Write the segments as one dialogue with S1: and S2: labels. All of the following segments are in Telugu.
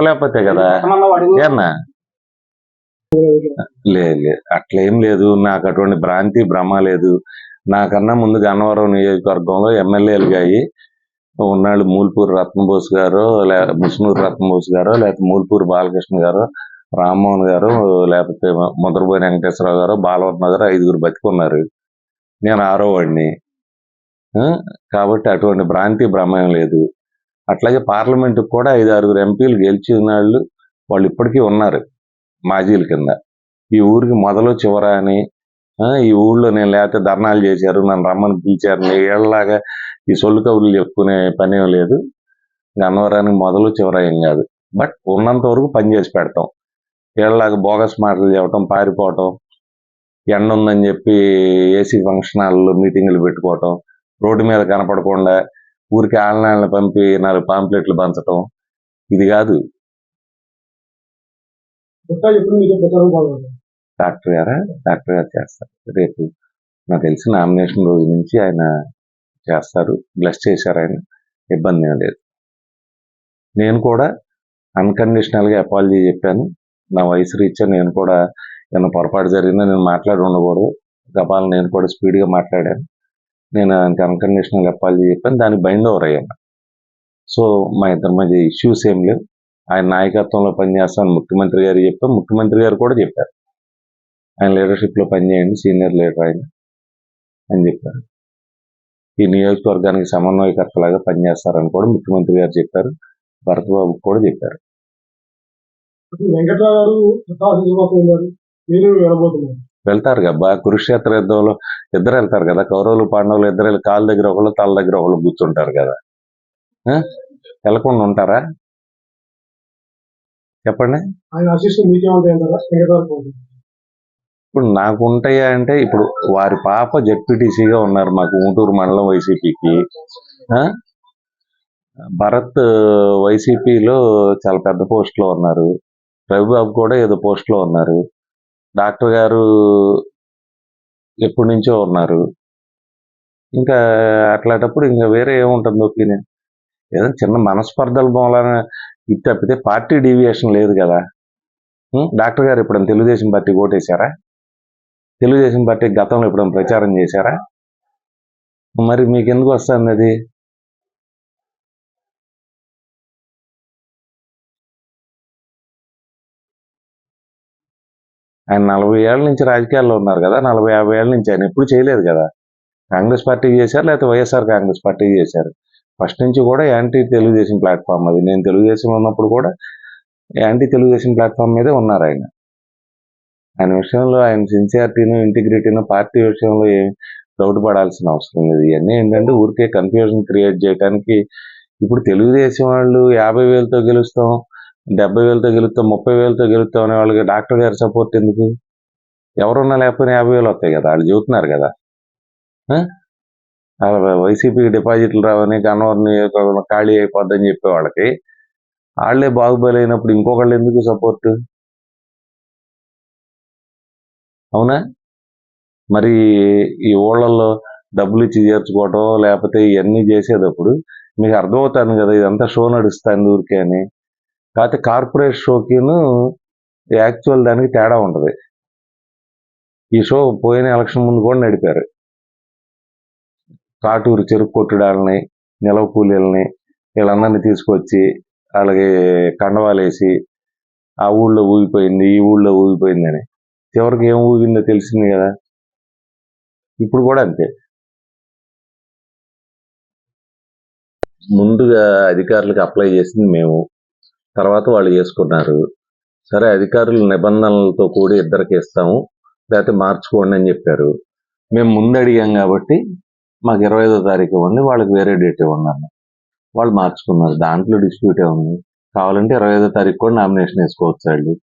S1: చెప్పలేకపోతే కదా. ఏమన్నా లేదు లేదు. అట్లా ఏం లేదు. నాకు అటువంటి భ్రాంతి భ్రమ లేదు. నాకన్నా ముందు గన్నవరం నియోజకవర్గంలో ఎమ్మెల్యేలుగా అయ్యి ఉన్నాళ్ళు మూల్పూరి రత్నబోస్ గారు లే ముస్నూరు రత్నబోస్ గారు లేకపోతే మూల్పూరి బాలకృష్ణ గారు రామ్మోహన్ గారు లేకపోతే ముద్రబోయిన వెంకటేశ్వరరావు గారు బాలవర్మ గారు ఐదుగురు బతికున్నారు. నేను ఆరో వాడిని. కాబట్టి అటువంటి భ్రాంతి భ్రమం లేదు. అట్లాగే పార్లమెంట్ కూడా ఐదు ఆరుగురు ఎంపీలు గెలిచిన వాళ్ళు వాళ్ళు ఇప్పటికీ ఉన్నారు మాజీల కింద. ఈ ఊరికి మొదలు చివర అని ఈ ఊళ్ళో నేను లేకపోతే ధర్నాలు చేశారు నన్ను రమ్మని పిలిచారు ఏళ్ళలాగా ఈ సొల్లు కబుర్లు చెప్పుకునే పని లేదు. గన్నవరానికి మొదలు చివర ఏం కాదు. బట్ ఉన్నంత వరకు పనిచేసి పెడతాం. ఏళ్ళలాగా బోగస్ మాటలు చెప్పడం పారిపోవటం ఎండ ఉందని చెప్పి ఏసీ ఫంక్షన్ హాల్లో మీటింగులు పెట్టుకోవటం రోడ్డు మీద కనపడకుండా ఊరికి ఆళ్ళనాళ్ళని పంపి నాలుగు పాంప్లెట్లు పంచటం ఇది కాదు. డాక్టర్ గారా? డాక్టర్ గారు చేస్తారు. రేపు నాకు తెలిసి నామినేషన్ రోజు నుంచి ఆయన చేస్తారు. బ్లెస్ చేశారు ఆయన. ఇబ్బంది ఏం లేదు. నేను కూడా అన్కండిషనల్గా అపాలజీ చెప్పాను. నా వయసు రీత్యా నేను కూడా ఏమైనా పొరపాటు జరిగిందో నేను మాట్లాడి ఉండకూడదు. గబాల్ నేను కూడా స్పీడ్గా మాట్లాడాను. నేను ఆయనకి అన్కండిషనల్ అపాలజీ చెప్పాను. దానికి బైండ్ ఓవర్ అయ్యాను సో మా ఇద్దరి మధ్య ఇష్యూస్ ఏం లేవు. ఆయన నాయకత్వంలో పనిచేస్తాను ముఖ్యమంత్రి గారు చెప్పారు. ముఖ్యమంత్రి గారు కూడా చెప్పారు. ఆయన లీడర్షిప్లో పనిచేయండి సీనియర్ లీడర్ ఆయన అని చెప్పారు. ఈ నియోజకవర్గానికి సమన్వయకర్తలాగా పనిచేస్తారని కూడా ముఖ్యమంత్రి గారు చెప్పారు. భరత్బాబు కూడా చెప్పారు.
S2: వెంకట్రావు గారు మీరు వెళ్ళబోతున్నారు.
S1: వెళ్తారు కదా. కురుక్షేత్ర యుద్ధంలో ఇద్దరు వెళ్తారు కదా. కౌరవులు పాండవులు ఇద్దరు వెళ్ళి కాళ్ళ దగ్గర ఒకళ్ళు తల దగ్గర ఒకళ్ళు కూర్చుంటారు కదా? వెళ్ళకుండా ఉంటారా? చెప్పండి. ఇప్పుడు నాకు ఉంటాయా అంటే ఇప్పుడు వారి పాప జెడ్పీటీసీగా ఉన్నారు మాకు గుంటూరు మండలం వైసీపీకి. భరత్ వైసీపీలో చాలా పెద్ద పోస్ట్లో ఉన్నారు. రవిబాబు కూడా ఏదో పోస్ట్లో ఉన్నారు. డాక్టర్ గారు ఎప్పటి నుంచో ఉన్నారు. ఇంకా అట్లాంటప్పుడు ఇంకా వేరే ఏముంటుంది ఒపీనియన్? ఏదో చిన్న మనస్పర్ధల మూలన ఇది తప్పితే పార్టీ డీవియేషన్ లేదు కదా. డాక్టర్ గారు ఇప్పుడు తెలుగుదేశం పార్టీ ఓటేశారా? తెలుగుదేశం పార్టీ గతంలో ఇప్పుడు ప్రచారం చేశారా? మరి మీకు ఎందుకు వస్తుంది అది? ఆయన నలభై ఏళ్ళ నుంచి రాజకీయాల్లో ఉన్నారు కదా నలభై యాభై ఏళ్ళ నుంచి ఆయన ఎప్పుడు చేయలేదు కదా. కాంగ్రెస్ పార్టీ చేశారు లేకపోతే వైఎస్ఆర్ కాంగ్రెస్ పార్టీ చేశారు. ఫస్ట్ నుంచి కూడా యాంటీ తెలుగుదేశం ప్లాట్ఫామ్ అది. నేను తెలుగుదేశం ఉన్నప్పుడు కూడా యాంటీ తెలుగుదేశం ప్లాట్ఫామ్ మీదే ఉన్నారు ఆయన. ఆయన విషయంలో ఆయన సిన్సియారిటీను ఇంటిగ్రిటీను పార్టీ విషయంలో ఏం డౌట్ పడాల్సిన అవసరం లేదు. ఇవన్నీ ఏంటంటే ఊరికే కన్ఫ్యూజన్ క్రియేట్ చేయడానికి ఇప్పుడు తెలుగుదేశం వాళ్ళు యాభై వేలతో గెలుస్తాం. డెబ్బై వేలతో గెలుస్తాం ముప్పై వేలతో గెలుస్తాం అనే వాళ్ళకి డాక్టర్ గారి సపోర్ట్ ఎందుకు? ఎవరున్నా లేకపోయినా యాభై వేలు వస్తాయి కదా వాళ్ళు చెబుతున్నారు కదా. అలా వైసీపీ డిపాజిట్లు రావని గన్నవరం ఖాళీ అయిపోద్దని చెప్పే వాళ్ళకి వాళ్ళే బాగుబలి అయినప్పుడు ఇంకొకళ్ళు ఎందుకు సపోర్ట్? అవునా? మరి ఈ ఊళ్ళల్లో డబ్బులు ఇచ్చి చేర్చుకోవటం లేకపోతే ఇవన్నీ చేసేటప్పుడు మీకు అర్థమవుతాను కదా ఇదంతా షో నడుస్తాను ఊరికే అని. కాకపోతే కార్పొరేట్ షోకిను యాక్చువల్ దానికి తేడా ఉంటుంది. ఈ షో పోయిన ఎలక్షన్ ముందు కూడా నడిపారు. కాటూరు చెరుకు కొట్టుడాలని నిలవ కూలీలని వీళ్ళందరినీ తీసుకొచ్చి వాళ్ళకి కండవాలు వేసి ఆ ఊళ్ళో ఊగిపోయింది ఈ ఊళ్ళో ఊగిపోయిందని చివరికి ఏం ఊగిందో తెలిసింది కదా. ఇప్పుడు కూడా అంతే. ముందుగా అధికారులకు అప్లై చేసింది మేము. తర్వాత వాళ్ళు చేసుకున్నారు. సరే అధికారులు నిబంధనలతో కూడి ఇద్దరికి ఇస్తాము లేకపోతే మార్చుకోండి అని చెప్పారు. మేము ముందు అడిగాం కాబట్టి మాకు ఇరవై ఐదో తారీఖు ఇవ్వండి వాళ్ళకి వేరే డేట్ ఇవ్వండి వాళ్ళు మార్చుకున్నారు. దాంట్లో డిస్ప్యూటే ఉంది. కావాలంటే ఇరవై ఐదో తారీఖు కూడా నామినేషన్ వేసుకోవచ్చు వాళ్ళు.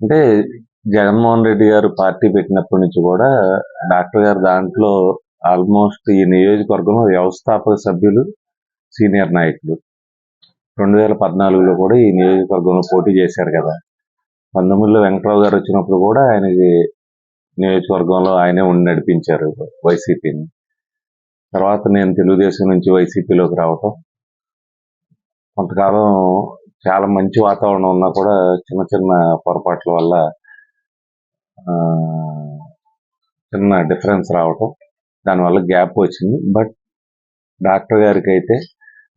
S1: అంటే జగన్మోహన్ రెడ్డి గారు పార్టీ పెట్టినప్పటి నుంచి కూడా డాక్టర్ గారు దాంట్లో ఆల్మోస్ట్ ఈ నియోజకవర్గంలో వ్యవస్థాపక సభ్యులు సీనియర్ నాయకులు. రెండు వేల పద్నాలుగులో కూడా ఈ నియోజకవర్గంలో పోటీ చేశారు కదా. పంతొమ్మిదిలో వెంకట్రావు గారు వచ్చినప్పుడు కూడా ఆయనకి నియోజకవర్గంలో ఆయనే ఉండి నడిపించారు వైసీపీని. తర్వాత నేను తెలుగుదేశం నుంచి వైసీపీలోకి రావటం. కొంతకాలం చాలా మంచి వాతావరణం ఉన్నా కూడా చిన్న చిన్న పొరపాట్ల వల్ల చిన్న డిఫరెన్స్ రావటం. దానివల్ల గ్యాప్ వచ్చింది. బట్ డాక్టర్ గారికి అయితే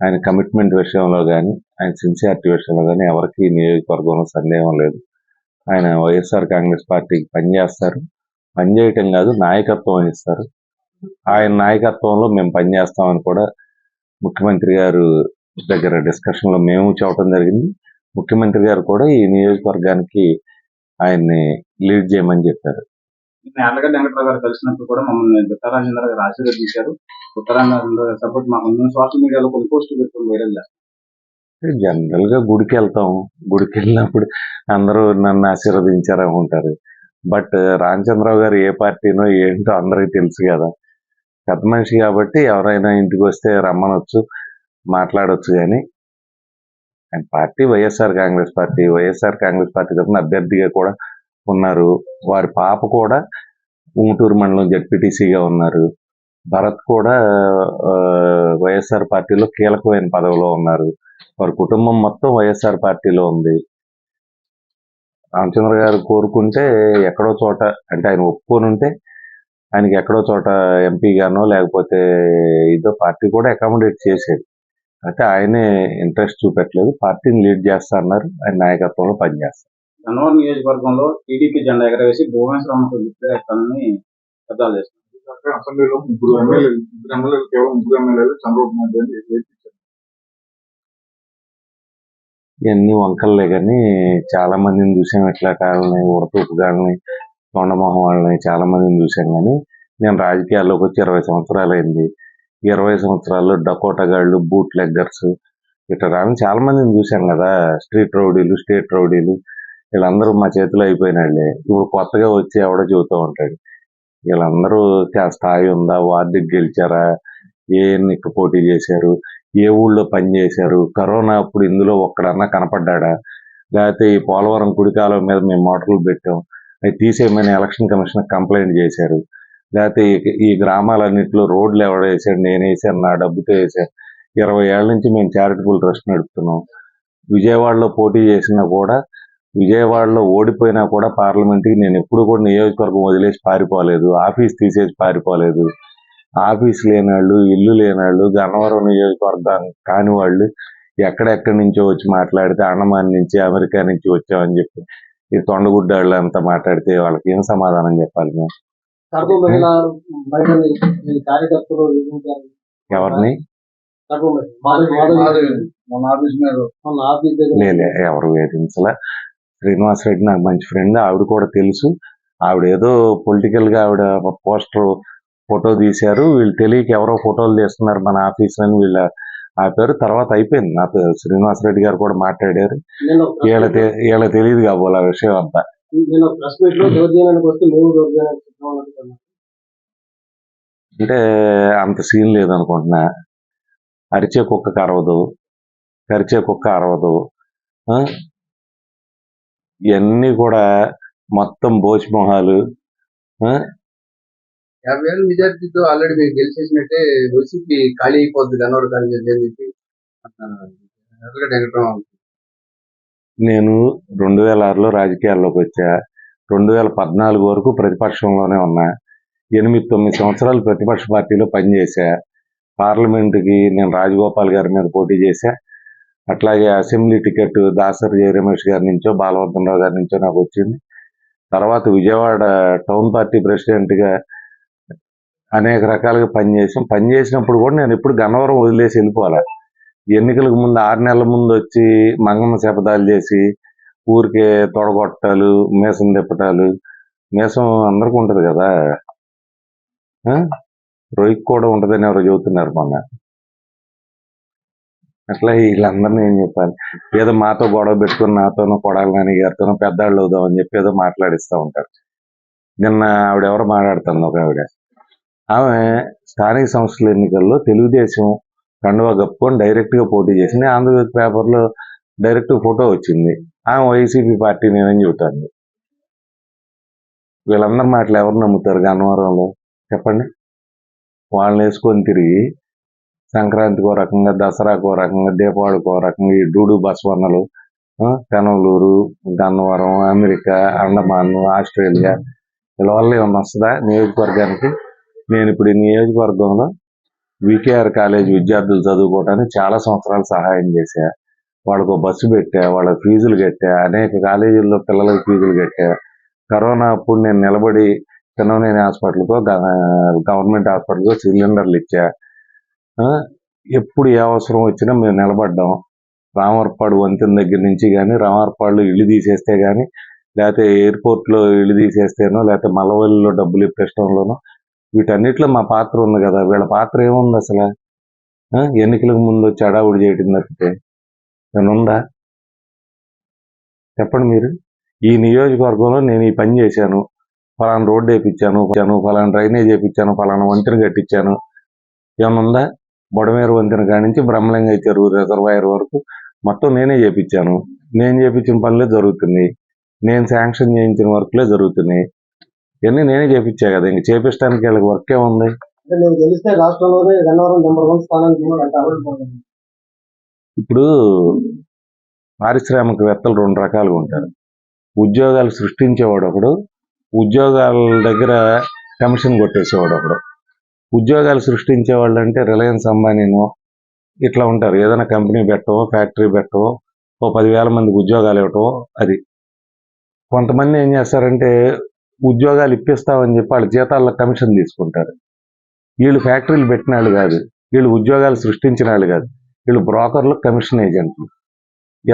S1: ఆయన కమిట్మెంట్ విషయంలో కానీ ఆయన సిన్సియారిటీ విషయంలో కానీ ఎవరికి నియోజకవర్గంలో సందేహం లేదు. ఆయన వైఎస్ఆర్ కాంగ్రెస్ పార్టీకి పనిచేస్తారు. పనిచేయటం కాదు నాయకత్వం వహిస్తారు. ఆయన నాయకత్వంలో మేము పనిచేస్తామని కూడా ముఖ్యమంత్రి గారు దగ్గర డిస్కషన్లో మేము చెప్పడం జరిగింది. ముఖ్యమంత్రి గారు కూడా ఈ నియోజకవర్గానికి ఆయన్ని లీడ్ చేయమని చెప్పారు.
S3: ఆళ్ళగడ్డ వెంకట్రావు గారు కలిసినప్పుడు కూడా మమ్మల్ని దుట్టారాజేంద్ర గారు ఆశీర్వదించారు. దుట్టారాజేంద్ర గారి సపోర్ట్ మాకు సోషల్ మీడియాలో కొన్ని పోస్టులు పెట్టుకుని వైరల్
S1: జనరల్గా గుడికి వెళ్తాం. గుడికి వెళ్ళినప్పుడు అందరూ నన్ను ఆశీర్వదించారు అనుకుంటారు. బట్ రామచంద్రరావు గారు ఏ పార్టీనో ఏంటో అందరికీ తెలుసు కదా. పెద్ద మనిషి కాబట్టి ఎవరైనా ఇంటికి వస్తే రమ్మనొచ్చు మాట్లాడొచ్చు కానీ ఆయన party YSR Congress party YSR Congress party తరఫున అభ్యర్థిగా కూడా ఉన్నారు. వారి పాప కూడా ఉంగుటూరు మండలం జడ్పీటీసీగా ఉన్నారు. భరత్ కూడా వైఎస్ఆర్ పార్టీలో కీలకమైన పదవిలో ఉన్నారు. వారి కుటుంబం మొత్తం వైఎస్ఆర్ పార్టీలో ఉంది. రామచంద్ర గారు కోరుకుంటే ఎక్కడో చోట అంటే ఆయన ఒప్పుకొని ఉంటే ఆయనకి ఎక్కడో చోట ఎంపీ గానో లేకపోతే ఇదో పార్టీ కూడా అకామిడేట్ చేసేది. అయితే ఆయనే ఇంట్రెస్ట్ చూపెట్టలేదు. పార్టీని లీడ్ చేస్తా అన్నారు ఆయన నాయకత్వంలో పనిచేస్తారు.
S3: గన్నవరం నియోజకవర్గంలో టీడీపీ జెండా ఎగరవేసి భువనేశ్వరంకు ఇస్తానని శబ్దాలు చేస్తున్నారు
S4: అసెంబ్లీలో ముగ్గురు ఎమ్మెల్యేలు ఎమ్మెల్యేలు కేవలం ముగ్గురు ఎమ్మెల్యేలు చంద్రబాబు నాయుడు.
S1: ఇవన్నీ వంకల్లే కానీ చాలా మందిని చూసాం ఇట్లా కాళ్ళని ఉడతూపు గాళ్ళని తొండమొహం వాళ్ళని చాలా మందిని చూసాం కానీ నేను రాజకీయాల్లోకి వచ్చి ఇరవై సంవత్సరాలు అయింది ఇరవై సంవత్సరాలు డకోటగాళ్ళు బూట్ లెగ్గర్స్ ఇట్లా రాని చాలా మందిని చూసాం కదా. స్ట్రీట్ రౌడీలు స్టేట్ రౌడీలు వీళ్ళందరూ మా చేతిలో అయిపోయినాళ్ళే. ఇప్పుడు కొత్తగా వచ్చి ఎవడో చెబుతూ ఉంటాడు. వీళ్ళందరూ స్థాయి ఉందా? వార్డుకి గెలిచారా? ఏ ఎన్నిక పోటీ చేశారు? ఏ ఊళ్ళో పని చేశారు? కరోనా అప్పుడు ఇందులో ఒక్కడన్నా కనపడ్డాడా? లేకపోతే ఈ పోలవరం కుడికాలం మీద మేము మోటార్లు పెట్టాం. అవి తీసేయమని ఎలక్షన్ కమిషన్ కంప్లైంట్ చేశారు. లేకపోతే ఈ- గ్రామాలన్నింటిలో రోడ్లు ఎవడ వేసాడు నేను వేసాను నా డబ్బుతో వేసాను. ఇరవై ఏళ్ళ నుంచి మేము చారిటబుల్ ట్రస్ట్ నడుపుతున్నాం. విజయవాడలో పోటీ చేసినా కూడా విజయవాడలో ఓడిపోయినా కూడా పార్లమెంట్కి నేను ఎప్పుడు కూడా నియోజకవర్గం వదిలేసి పారిపోలేదు. ఆఫీస్ తీసేసి పారిపోలేదు. ఆఫీస్ లేనివాళ్ళు ఇల్లు లేనివాళ్ళు గన్నవరం నియోజకవర్గం కాని వాళ్ళు ఎక్కడెక్కడి నుంచో వచ్చి మాట్లాడితే అండమాన్ నుంచి అమెరికా నుంచి వచ్చామని చెప్పి ఈ తొండగుడ్డాళ్ళు అంతా మాట్లాడితే వాళ్ళకి ఏం సమాధానం చెప్పాలి మేము?
S2: కడప మహిళ మహిళని మీ కార్యకర్తలు
S1: ఎవరిని? ఎవరు వేధించలే. శ్రీనివాస్ రెడ్డి నాకు మంచి ఫ్రెండ్ ఆవిడ కూడా తెలుసు. ఆవిడ ఏదో పొలిటికల్గా ఆవిడ పోస్టర్ ఫోటో తీశారు. వీళ్ళు తెలియక ఎవరో ఫోటోలు తీస్తున్నారు మన ఆఫీస్ అని వీళ్ళ ఆపారు తర్వాత అయిపోయింది. నాకు శ్రీనివాస్ రెడ్డి గారు కూడా మాట్లాడారు. వీళ్ళ తెలియదు కాబోలు ఆ విషయం అంతా.
S2: అనుకుంటున్నాం
S1: అంటే అంత సీన్ లేదనుకుంటున్నా. అరిచే కుక్క అరవదు కరిచే కుక్క అరవదు? ఇవన్నీ కూడా మొత్తం బోచిమొహాలు ఆ?
S5: యాభై వేల మెజార్టీతో ఆల్రెడీ మీరు గెలిచేసినట్టే వైసీపీ ఖాళీ అయిపోద్ది గన్నవరం ఖాళీ అని చెప్పి
S1: నేను రెండు వేల ఆరులో రాజకీయాల్లోకి వచ్చా. రెండు వేల పద్నాలుగు వరకు ప్రతిపక్షంలోనే ఉన్నా. ఎనిమిది తొమ్మిది సంవత్సరాలు ప్రతిపక్ష పార్టీలో పనిచేశా. పార్లమెంటుకి నేను రాజగోపాల్ గారి మీద పోటీ చేశా. అట్లాగే అసెంబ్లీ టికెట్ దాసరి జయరమేష్ గారి నుంచో బాలవర్ధనరావు గారి నుంచో నాకు వచ్చింది. తర్వాత విజయవాడ టౌన్ పార్టీ ప్రెసిడెంట్గా అనేక రకాలుగా పనిచేసాం పనిచేసినప్పుడు కూడా నేను ఎప్పుడు గన్నవరం వదిలేసి వెళ్ళిపోవాలి ఎన్నికలకు ముందు ఆరు నెలల ముందు వచ్చి మంగమ్మ శపథాలు చేసి ఊరికే తొడగొట్టాలు మీసం తిప్పటాలు మీసం అందరికి ఉంటుంది కదా. ఆ? రొయ్యకు కూడా ఉంటుందని ఎవరు చెబుతున్నారు మొన్న. అట్లా వీళ్ళందరినీ ఏం చెప్పాలి? ఏదో మాతో గొడవ పెట్టుకుని నాతోనో కొడాలి నాని పెద్దవాళ్ళు పెద్దాళ్ళు అవుదాం అని చెప్పి ఏదో మాట్లాడిస్తూ ఉంటారు. నిన్న ఆవిడ ఎవరు మాట్లాడుతుంది ఒక ఆవిడ. ఆమె స్థానిక సంస్థల ఎన్నికల్లో తెలుగుదేశం కండువా కప్పుకొని డైరెక్ట్గా పోటీ చేసింది. ఆంధ్రప్రదేశ్ పేపర్లో డైరెక్ట్ ఫోటో వచ్చింది. ఆమె వైసీపీ పార్టీ నేనని చెబుతాను? వీళ్ళందరి మాటలు ఎవరు నమ్ముతారు గన్నవరంలో చెప్పండి. వాళ్ళని వేసుకొని తిరిగి సంక్రాంతికి ఒక రకంగా దసరాకు ఒక రకంగా దీపావళికి ఒక రకంగా ఈ డూడు బసవన్నలు ఆ, గన్నవరం అమెరికా అండమాన్ ఆస్ట్రేలియా వీళ్ళ వల్ల ఏమన్నా వస్తుందా నియోజకవర్గానికి? నేను ఇప్పుడు ఈ నియోజకవర్గంలో వికేఆర్ కాలేజ్ విద్యార్థులు చదువుకోవడానికి చాలా సంవత్సరాలు సహాయం చేశా. వాళ్ళకు బస్సు పెట్టా వాళ్ళ ఫీజులు కట్టా అనేక కాలేజీల్లో పిల్లలకి ఫీజులు కట్టా. కరోనా అప్పుడు నేను నిలబడి చిన్ననేని హాస్పిటల్కో గవర్నమెంట్ హాస్పిటల్కో సిలిండర్లు ఇచ్చా. ఎప్పుడు ఏ అవసరం వచ్చినా మేము నిలబడ్డాం. రామర్పాడు వంతెన దగ్గర నుంచి కానీ రామర్పాడులో ఇల్లు తీసేస్తే కానీ లేకపోతే ఎయిర్పోర్ట్లో ఇల్లు తీసేస్తేనో లేకపోతే మలవల్లిలో డబ్బులు ఇప్పించడంలోనో వీటన్నిటిలో మా పాత్ర ఉంది కదా. వీళ్ళ పాత్ర ఏముంది అసలు? ఎన్నికలకు ముందు వచ్చి అడావుడి చేయడం తప్పితే. నేనుందా ఉందా చెప్పండి మీరు. ఈ నియోజకవర్గంలో నేను ఈ పని చేశాను. ఫలానా రోడ్డు వేయించాను ఇచ్చాను ఫలానా డ్రైనేజ్ వేయించాను ఫలానా వంతెన కట్టించాను ఏమన్నా ఉందా బొడమేరు వంతెన కానించి నుంచి బ్రహ్మలింగ చెరువు రిజర్వాయర్ వరకు మొత్తం నేనే చేపించాను నేను చేపించిన పనులే జరుగుతున్నాయి. నేను శాంక్షన్ చేయించిన వర్క్లే జరుగుతున్నాయి. ఇవన్నీ నేనే చేపించా కదా ఇంక చేపించడానికి వీళ్ళకి వర్క్ ఏముంది?
S2: తెలిస్తే రాష్ట్రంలోనే గన్నవరం నెంబర్ వన్ స్థానానికి
S1: ఇప్పుడు పారిశ్రామికవేత్తలు రెండు రకాలుగా ఉంటారు. ఉద్యోగాలు సృష్టించేవాడు ఒకడు ఉద్యోగాల దగ్గర కమిషన్ కొట్టేసేవాడు ఒకడు ఉద్యోగాలు సృష్టించేవాళ్ళు అంటే రిలయన్స్ అంబానీనో ఇట్లా ఉంటారు. ఏదైనా కంపెనీ పెట్టవో ఫ్యాక్టరీ పెట్టవో ఓ పదివేల మందికి ఉద్యోగాలు ఇవ్వటమో అది. కొంతమంది ఏం చేస్తారంటే ఉద్యోగాలు ఇప్పిస్తామని చెప్పి వాళ్ళ జీతాల్లో కమిషన్ తీసుకుంటారు. వీళ్ళు ఫ్యాక్టరీలు పెట్టిన వాళ్ళు కాదు. వీళ్ళు ఉద్యోగాలు సృష్టించిన వాళ్ళు కాదు. వీళ్ళు బ్రోకర్లు కమిషన్ ఏజెంట్లు.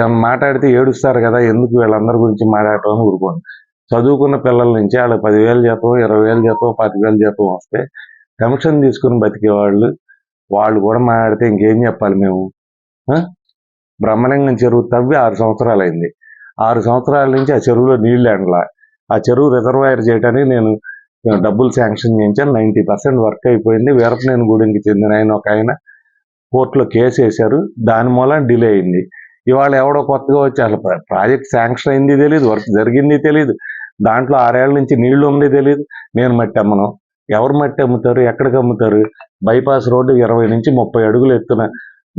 S1: ఏమన్నా మాట్లాడితే ఏడుస్తారు కదా ఎందుకు వీళ్ళందరి గురించి మాట్లాడటం అని ఊరుకోండి చదువుకున్న పిల్లల నుంచి వాళ్ళకి పదివేలు జీతం ఇరవై వేలు జీతం పదివేలు చేతం జీతం వస్తే కమిషన్ తీసుకుని బతికే వాళ్ళు వాళ్ళు కూడా మాట్లాడితే ఇంకేం చెప్పాలి మేము? ఆ? బ్రహ్మలింగం చెరువు తవ్వి ఆరు సంవత్సరాలు అయింది. ఆరు సంవత్సరాల నుంచి ఆ చెరువులో నీళ్ళు ఎండలా. ఆ చెరువు రిజర్వాయర్ చేయడానికి నేను నేను డబ్బులు శాంక్షన్ చేయించాను. నైంటీ పర్సెంట్ వర్క్ అయిపోయింది. వీరపనేని గూడెంకి చెందిన ఆయన ఒక ఆయన. కోర్టులో కేసు వేశారు. దాని మూలం డిలే అయింది. ఇవాళ ఎవడో కొత్తగా వచ్చి అసలు ప్రాజెక్ట్ శాంక్షన్ అయింది తెలియదు వర్క్ జరిగింది తెలియదు దాంట్లో ఆరేళ్ళ నుంచి నీళ్ళు ఉంది తెలియదు నేను మట్టి అమ్మను. ఎవరు మట్టి అమ్ముతారు? ఎక్కడికి అమ్ముతారు? బైపాస్ రోడ్డు ఇరవై నుంచి ముప్పై అడుగులు ఎత్తున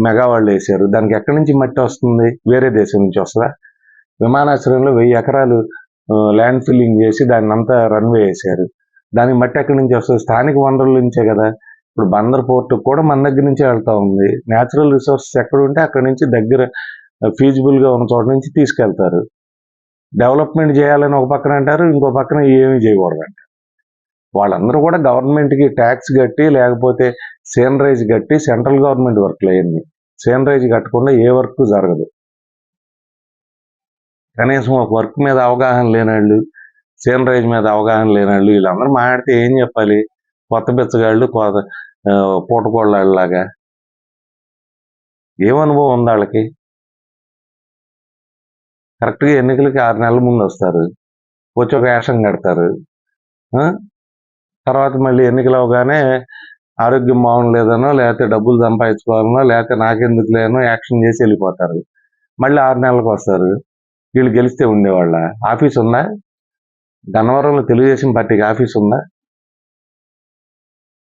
S1: మెగా వాళ్ళు వేశారు. దానికి ఎక్కడి నుంచి మట్టి వస్తుంది? వేరే దేశం నుంచి వస్తుందా? విమానాశ్రయంలో వెయ్యి ఎకరాలు ల్యాండ్ ఫిల్లింగ్ చేసి దాన్ని అంతా రన్వే వేశారు. దానికి మట్టి ఎక్కడి నుంచి వస్తుంది? స్థానిక వనరుల నుంచే కదా. ఇప్పుడు బందర్ పోర్ట్ కూడా మన దగ్గర నుంచే వెళ్తూ ఉంది. న్యాచురల్ రిసోర్సెస్ ఎక్కడ ఉంటే అక్కడ నుంచి దగ్గర ఫీజిబుల్గా ఉన్న చోట నుంచి తీసుకెళ్తారు. డెవలప్మెంట్ చేయాలని ఒక పక్కన అంటారు ఇంకో పక్కన ఏమీ చేయకూడదు వాళ్ళందరూ కూడా గవర్నమెంట్కి ట్యాక్స్ కట్టి లేకపోతే సేనరైజ్ కట్టి సెంట్రల్ గవర్నమెంట్ వర్క్లు అయ్యింది. సేనరైజ్ కట్టకుండా ఏ వర్క్ జరగదు. కనీసం ఒక వర్క్ మీద అవగాహన లేనాళ్ళు సేనరైజ్ మీద అవగాహన లేనాళ్ళు వీళ్ళందరూ మాట్లాడితే ఏం చెప్పాలి? కొత్త బిచ్చగాళ్ళు కొత్త పూటకోళ్ళలాగా ఏం అనుభవం ఉంది వాళ్ళకి కరెక్ట్గా ఎన్నికలకి ఆరు నెలల ముందు వస్తారు. వచ్చి ఒక వేషం కడతారు. తర్వాత మళ్ళీ ఎన్నికలు అవగానే ఆరోగ్యం బాగుండలేదనో లేకపోతే డబ్బులు సంపాదించుకోవాలనో లేకపోతే నాకెందుకు లేనో యాక్షన్ చేసి వెళ్ళిపోతారు. మళ్ళీ ఆరు నెలలకు వస్తారు. వీళ్ళు గెలిస్తే ఉండేవాళ్ళ. ఆఫీస్ ఉందా? గన్నవరంలో తెలుగుదేశం పార్టీకి ఆఫీస్ ఉందా?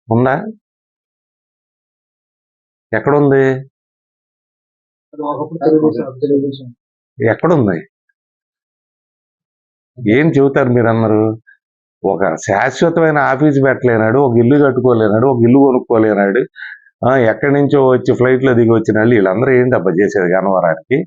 S1: ఉందా? ఎక్కడుంది? ఎక్కడుంది? ఏం చెబుతారు మీరందరూ ఒక శాశ్వతమైన ఆఫీస్ పెట్టలేనాడు ఒక ఇల్లు కట్టుకోలేనాడు ఒక ఇల్లు కొనుక్కోలేనాడు. ఎక్కడి నుంచో వచ్చి ఫ్లైట్లో దిగి వచ్చిన వాళ్ళు వీళ్ళందరూ ఏంటి అబ్బా చేసేది గన్నవరానికి?